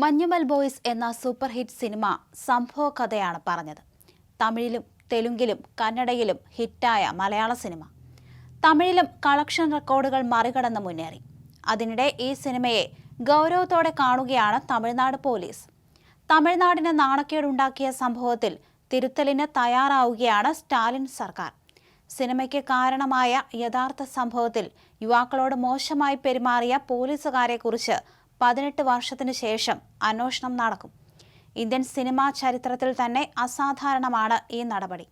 Manjummel boys എന്ന super hit സിനിമ സംഭവ കഥയാണ് പറഞ്ഞത്. തമിഴിലും തെലുങ്കിലും കന്നഡയിലും ഹിറ്റായ മലയാള സിനിമ. തമിഴിലും കളക്ഷൻ റെക്കോർഡുകൾ മറികടന്ന് മുന്നേറി. അതിനിടെ ഈ സിനിമയെ ഗൗരവത്തോടെ കാണുകയാണ് തമിഴ്നാട് പോലീസ്. തമിഴ്നാടിന് നാണക്കേടുണ്ടാക്കിയ സംഭവത്തിൽ തിരുത്തലിന് തയ്യാറാവുകയാണ് സ്റ്റാലിൻ സർക്കാർ. സിനിമയ്ക്ക് കാരണമായ യഥാർത്ഥ സംഭവത്തിൽ യുവാക്കളോട് മോശമായി പെരുമാറിയ പോലീസുകാരെക്കുറിച്ച് പതിനെട്ട് വർഷത്തിന് ശേഷം അന്വേഷണം നടക്കും. ഇന്ത്യൻ സിനിമാ ചരിത്രത്തിൽ തന്നെ അസാധാരണമാണ് ഈ നടപടി.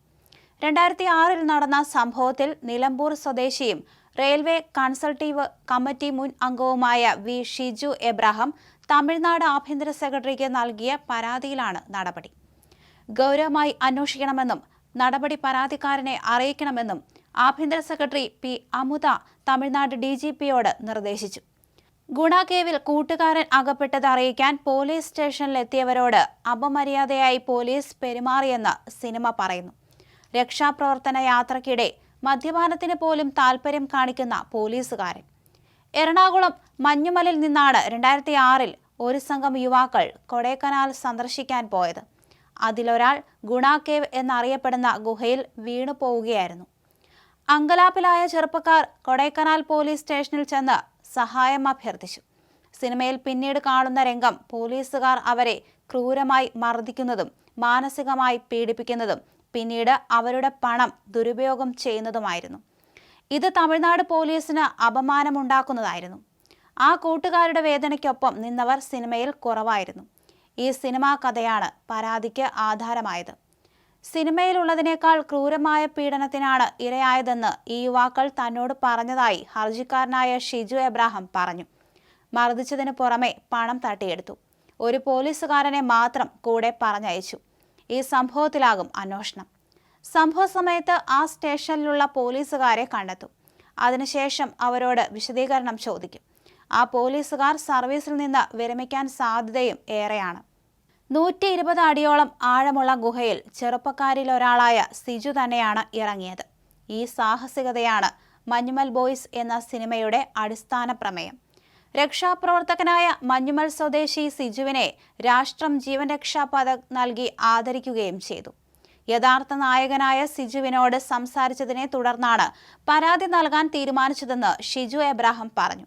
രണ്ടായിരത്തി ആറിൽ നടന്ന സംഭവത്തിൽ നിലമ്പൂർ സ്വദേശിയും റെയിൽവേ കൺസൾട്ടീവ് കമ്മിറ്റി മുൻ അംഗവുമായ വി ഷിജു എബ്രഹാം തമിഴ്നാട് ആഭ്യന്തര സെക്രട്ടറിക്ക് നൽകിയ പരാതിയിലാണ് നടപടി. ഗൗരവമായി അന്വേഷിക്കണമെന്നും നടപടി പരാതിക്കാരനെ അറിയിക്കണമെന്നും ആഭ്യന്തര secretary P Amutha Tamil Nadu D നിർദ്ദേശിച്ചു. ഗുണാകേവിൽ കൂട്ടുകാരൻ അകപ്പെട്ടത് അറിയിക്കാൻ പോലീസ് സ്റ്റേഷനിലെത്തിയവരോട് അപമര്യാദയായി പോലീസ് പെരുമാറിയെന്ന് സിനിമ പറയുന്നു. രക്ഷാപ്രവർത്തന യാത്രയ്ക്കിടെ മദ്യപാനത്തിന് പോലും താൽപ്പര്യം കാണിക്കുന്ന പോലീസുകാരൻ. എറണാകുളം മഞ്ഞുമലിൽ നിന്നാണ് രണ്ടായിരത്തി ആറിൽ ഒരു സംഘം യുവാക്കൾ കൊടൈക്കനാൽ സന്ദർശിക്കാൻ പോയത്. അതിലൊരാൾ ഗുണാകേവ് എന്നറിയപ്പെടുന്ന ഗുഹയിൽ വീണു പോവുകയായിരുന്നു അങ്കലാപ്പിലായ ചെറുപ്പക്കാർ കൊടൈക്കനാൽ പോലീസ് സ്റ്റേഷനിൽ ചെന്ന് സഹായം അഭ്യർത്ഥിച്ചു. സിനിമയിൽ പിന്നീട് കാണുന്ന രംഗം പോലീസുകാർ അവരെ ക്രൂരമായി മർദ്ദിക്കുന്നതും മാനസികമായി പീഡിപ്പിക്കുന്നതും പിന്നീട് അവരുടെ പണം ദുരുപയോഗം ചെയ്യുന്നതുമായിരുന്നു. ഇത് തമിഴ്നാട് പോലീസിന് അപമാനമുണ്ടാക്കുന്നതായിരുന്നു. ആ കൂട്ടുകാരുടെ വേദനയ്ക്കൊപ്പം നിന്നവർ സിനിമയിൽ കുറവായിരുന്നു. ഈ സിനിമാ കഥയാണ് പരാതിക്ക് ആധാരമായത്. സിനിമയിലുള്ളതിനേക്കാൾ ക്രൂരമായ പീഡനത്തിനാണ് ഇരയായതെന്ന് ഈ യുവാക്കൾ തന്നോട് പറഞ്ഞതായി ഹർജിക്കാരനായ ഷിജു എബ്രാഹം പറഞ്ഞു. മർദ്ദിച്ചതിന് പുറമെ പണം തട്ടിയെടുത്തു. ഒരു പോലീസുകാരനെ മാത്രം കൂടെ പറഞ്ഞയച്ചു. ഈ സംഭവത്തിലാകും അന്വേഷണം. സംഭവ സമയത്ത് ആ സ്റ്റേഷനിലുള്ള പോലീസുകാരെ കണ്ടെത്തും. അതിനുശേഷം അവരോട് വിശദീകരണം ചോദിക്കും. ആ പോലീസുകാർ സർവീസിൽ നിന്ന് വിരമിക്കാൻ സാധ്യതയും ഏറെയാണ്. നൂറ്റി ഇരുപത് അടിയോളം ആഴമുള്ള ഗുഹയിൽ ചെറുപ്പക്കാരിലൊരാളായ സിജു തന്നെയാണ് ഇറങ്ങിയത്. ഈ സാഹസികതയാണ് മഞ്ഞുമൽ ബോയ്സ് എന്ന സിനിമയുടെ അടിസ്ഥാന പ്രമേയം. രക്ഷാപ്രവർത്തകനായ മഞ്ഞുമൽ സ്വദേശി സിജുവിനെ രാഷ്ട്രം ജീവൻ രക്ഷാ പദക് നൽകി ആദരിക്കുകയും ചെയ്തു. യഥാർത്ഥ നായകനായ സിജുവിനോട് സംസാരിച്ചതിനെ തുടർന്നാണ് പരാതി നൽകാൻ തീരുമാനിച്ചതെന്ന് ഷിജു എബ്രാഹം പറഞ്ഞു.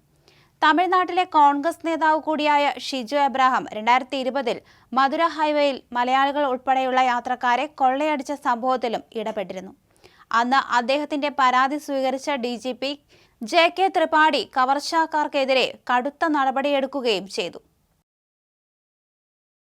തമിഴ്നാട്ടിലെ കോൺഗ്രസ് നേതാവ് കൂടിയായ ഷിജു എബ്രാഹാം രണ്ടായിരത്തി ഇരുപതിൽ മധുര ഹൈവേയിൽ മലയാളികൾ ഉൾപ്പെടെയുള്ള യാത്രക്കാരെ കൊള്ളയടിച്ച സംഭവത്തിലും ഇടപെട്ടിരുന്നു. അന്ന് അദ്ദേഹത്തിന്റെ പരാതി സ്വീകരിച്ച D G P J K Tripathi കവർച്ചാക്കാർക്കെതിരെ കടുത്ത നടപടിയെടുക്കുകയും ചെയ്തു.